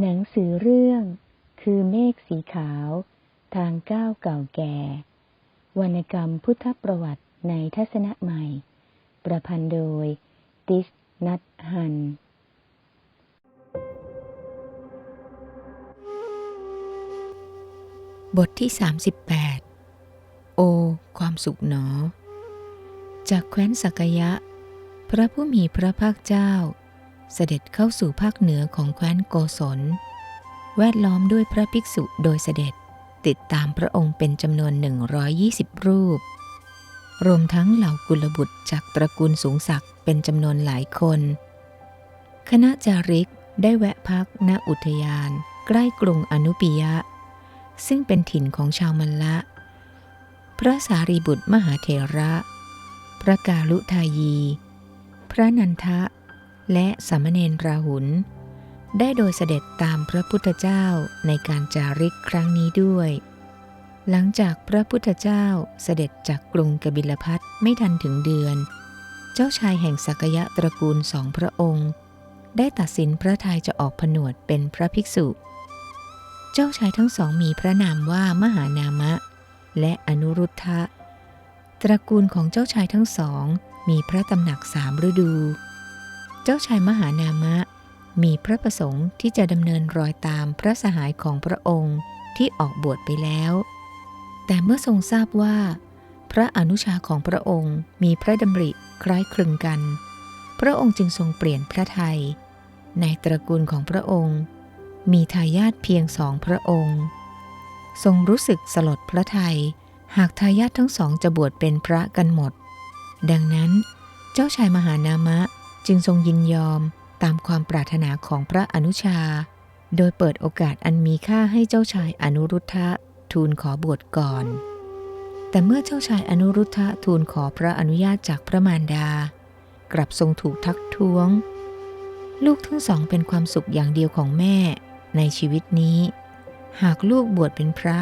หนังสือเรื่อง คือเมฆสีขาว ทางก้าวเก่าแก่ วรรณกรรมพุทธประวัติในทัศนะใหม่ ประพันธ์โดย ติสนัทฮันบทที่ 38 โอ ความสุขหนอ จากแคว้นสักยะ พระผู้มีพระภาคเจ้า เสด็จเข้าสู่ภาคเหนือของแคว้นโกศล แวดล้อมด้วยพระภิกษุโดยเสด็จติดตามพระองค์เป็นจำนวน 120 รูป รวมทั้งเหล่ากุลบุตรจากตระกูลสูงศักดิ์เป็นจำนวนหลายคน คณะจาริกได้แวะพักณอุทยาน ใกล้กรุงอนุปิยะ ซึ่งเป็นถิ่นของชาวมัลละ พระสารีบุตรมหาเถระ พระกาลุทายี พระนันทะ และสามเณรราหุล ได้โดยเสด็จตามพระพุทธเจ้าในการจาริกครั้งนี้ด้วย หลังจากพระพุทธเจ้าเสด็จจากกรุงกบิลพัทไม่ทันถึงเดือน เจ้าชายแห่งสักยะตระกูลสองพระองค์ ได้ตัดสินพระทัยจะออกผนวดเป็นพระภิกษุ เจ้าชายทั้งสองมีพระนามว่ามหานามะ และอนุรุทธะตระกูลของเจ้าชายทั้งสองมีพระตำหนักสามฤดู เจ้าชายมหานามะ มีพระประสงค์ที่จะดำเนินรอยตามพระสหายของพระองค์ที่ออกบวชไปแล้ว แต่เมื่อทรงทราบว่า พระอนุชาของพระองค์มีพระดำริคล้ายคลึงกัน พระองค์จึงทรงเปลี่ยนพระไทย ในตระกูลของพระองค์ มีทายาทเพียงสองพระองค์ ทรงรู้สึกสลดพระไทย หากทายาททั้งสองจะบวชเป็นพระกันหมด ดังนั้น เจ้าชายมหานามะ จึงทรงยินยอมตามความปรารถนาของพระอนุชา โดยเปิดโอกาสอันมีค่าให้เจ้าชายอนุรุทธะทูลขอบวชก่อน แต่เมื่อเจ้าชายอนุรุทธะทูลขอพระอนุญาตจากพระมารดา กลับทรงถูกทักท้วง ลูกทั้งสองเป็นความสุขอย่างเดียวของแม่ในชีวิตนี้ หากลูกบวชเป็นพระ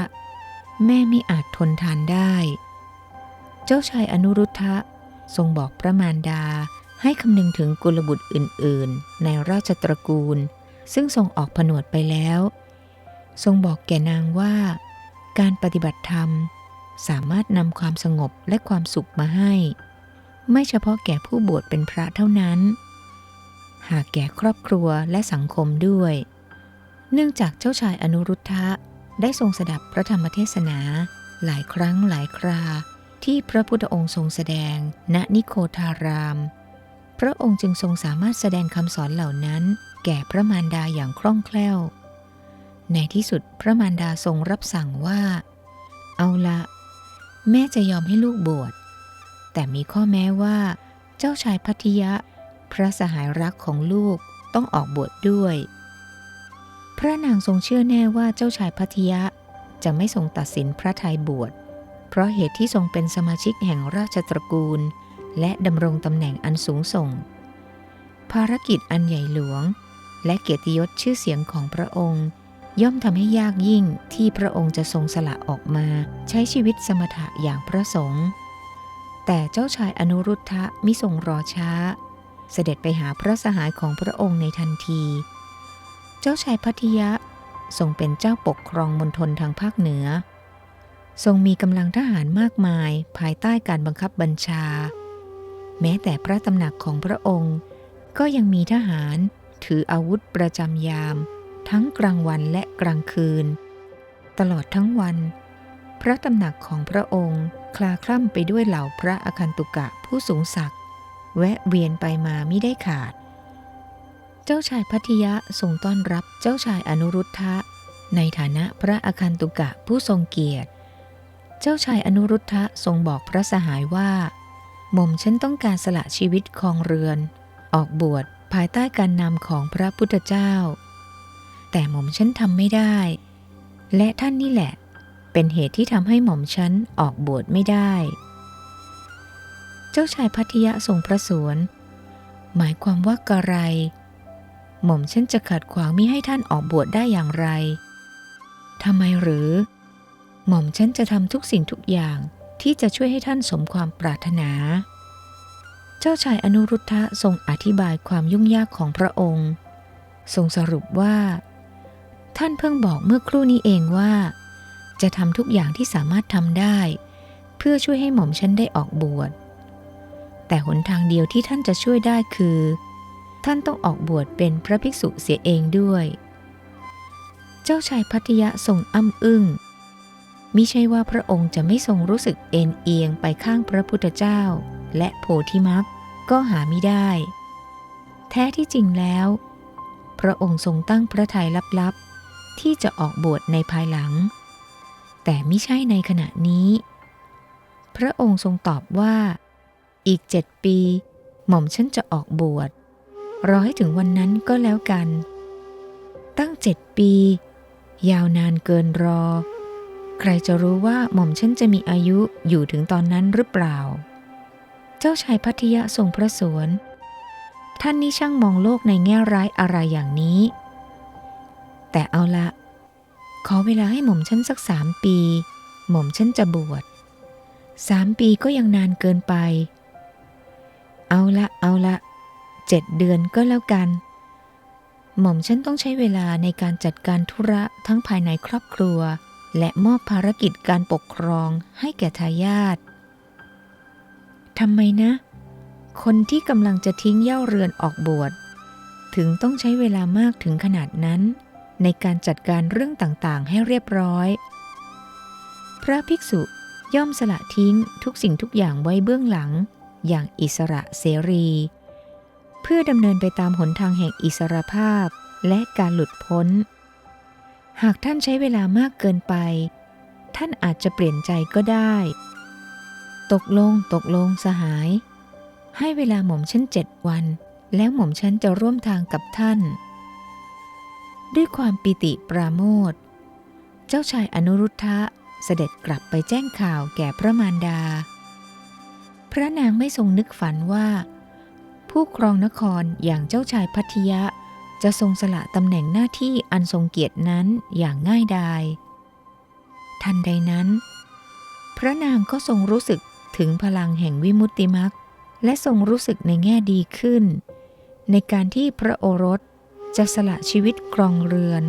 แม่ไม่อาจทนทานได้ เจ้าชายอนุรุทธะทรงบอกพระมารดา ให้คำนึงถึงกุลบุตรอื่น ๆ ในราชตระกูล ซึ่งทรงออกผนวดไปแล้ว ทรงบอกแก่นางว่า การปฏิบัติธรรมสามารถนำความสงบและความสุขมาให้ ไม่เฉพาะแก่ผู้บวชเป็นพระเท่านั้น หากแก่ครอบครัวและสังคมด้วย เนื่องจากเจ้าชายอนุรุทธะได้ทรงสดับพระธรรมเทศนาหลายครั้งหลายคราที่พระพุทธองค์ทรงแสดง ณนิโคทาราม ระองค์จึงทรงสามารถแสดงคำสอนเหล่านั้น แก่พระมารดาอย่างคล่องแคล่ว ในที่สุดพระมารดาทรงรับสั่งว่า เอาละ แม่จะยอมให้ลูกบวช แต่มีข้อแม้ว่า เจ้าชายพัทยะ พระสหายรักของลูกต้องออกบวชดด้วย พระนางทรงเชื่อแน่ว่าเจ้าชายพัทยะจะไม่ทรงตัดสินพระทัยบวช เพราะเหตุที่ทรงเป็นสมาชิกแห่งราชตระกูล และดำรงตำแหน่งอันสูงส่ง ภารกิจอันใหญ่หลวง และเกียรติยศชื่อเสียงของพระองค์ ย่อมทำให้ยากยิ่งที่พระองค์จะทรงสละออกมาใช้ชีวิตสมถะอย่างพระสงฆ์แต่เจ้าชายอนุรุทธะมิทรงรอช้า เสด็จไปหาพระสหายของพระองค์ในทันที เจ้าชายพัทยะทรงเป็นเจ้าปกครองมณฑลทางภาคเหนือ ทรงมีกำลังทหารมากมายภายใต้การบังคับบัญชา แม้แต่พระตำหนักของพระองค์ ก็ยังมีทหารถืออาวุธประจำยาม ทั้งกลางวันและกลางคืน ตลอดทั้งวัน พระตำหนักของพระองค์ คลาคล่ำไปด้วยเหล่าพระอคันตุกะผู้สูงศักดิ์แวะเวียนไปมาไม่ได้ขาด เจ้าชายพัทยะทรงต้อนรับเจ้าชายอนุรุทธะ ในฐานะพระอคันตุกะผู้ทรงเกียรติ เจ้าชายอนุรุทธะทรงบอกพระสหายว่า หม่อมฉันต้องการสละชีวิตคองเรือน ออกบวชภายใต้การนำของพระพุทธเจ้า แต่หม่อมฉันทำไม่ได้ และท่านนี่แหละ เป็นเหตุที่ทำให้หม่อมฉันออกบวชไม่ได้ เจ้าชายพัทยะทรงพระสวน หมายความว่ากระไร หม่อมฉันจะขัดขวางมิให้ท่านออกบวชได้อย่างไรทำไมหรือ หม่อมฉันจะทำทุกสิ่งทุกอย่าง ที่จะช่วยให้ท่านสมความปรารถนา เจ้าชายอนุรุทธะทรงอธิบายความยุ่งยากของพระองค์ ทรงสรุปว่า ท่านเพิ่งบอกเมื่อครู่นี้เองว่า จะทำทุกอย่างที่สามารถทำได้ เพื่อช่วยให้หม่อมฉันได้ออกบวช แต่หนทางเดียวที่ท่านจะช่วยได้คือ ท่านต้องออกบวชเป็นพระภิกษุเสียเองด้วย เจ้าชายพัทยะทรงอ้ำอึ้ง มิใช่ว่าพระองค์จะไม่ทรงรู้สึกเอ็นเอียงไปข้างพระพุทธเจ้า และโพธิมักก็หาไม่ได้ แท้ที่จริงแล้ว พระองค์ทรงตั้งพระทัยลับๆ ที่จะออกบวชในภายหลัง แต่ไม่ใช่ในขณะนี้ พระองค์ทรงตอบว่า อีกเจ็ดปี หม่อมฉันจะออกบวชรอให้ถึงวันนั้นก็แล้วกัน ตั้งเจ็ดปี ยาวนานเกินรอ ใครจะรู้ว่าหม่อมฉันจะมีอายุอยู่ถึงตอนนั้นหรือเปล่า เจ้าชายพัทยะทรงพระสวนท่านนี่ช่างมองโลกในแง่ร้ายอะไรอย่างนี้ แต่เอาละ ขอเวลาให้หม่อมฉันสักสามปี หม่อมฉันจะบวชสามปีก็ยังนานเกินไป เอาละเอาละเจ็ดเดือนก็แล้วกัน หม่อมฉันต้องใช้เวลาในการจัดการธุระทั้งภายในครอบครัว และมอบภารกิจการปกครองให้แก่ทายาททำไมนะ คนที่กำลังจะทิ้งเย่าเรือนออกบวชถึงต้องใช้เวลามากถึงขนาดนั้น ในการจัดการเรื่องต่างๆ ให้เรียบร้อย พระภิกษุย่อมสละทิ้งทุกสิ่งทุกอย่างไว้เบื้องหลัง อย่างอิสระเสรี เพื่อดำเนินไปตามหนทางแห่งอิสรภาพและการหลุดพ้น หากท่านใช้เวลามากเกินไป ท่านอาจจะเปลี่ยนใจก็ได้ ตกลงตกลงสหาย ให้เวลาหม่อมฉันเจ็ดวัน แล้วหม่อมฉันจะร่วมทางกับท่าน ด้วยความปิติปราโมทเจ้าชายอนุรุทธะเสด็จกลับไปแจ้งข่าวแก่พระมารดา พระนางไม่ทรงนึกฝันว่า ผู้ครองนครอย่างเจ้าชายพัทยะ จะทรงสละตำแหน่งหน้าที่อันทรงเกียรตินั้นอย่างง่ายดาย ทันใดนั้น พระนางก็ทรงรู้สึกถึงพลังแห่งวิมุตติมักและทรงรู้สึกในแง่ดีขึ้น ในการที่พระโอรสจะสละชีวิตกรองเรือน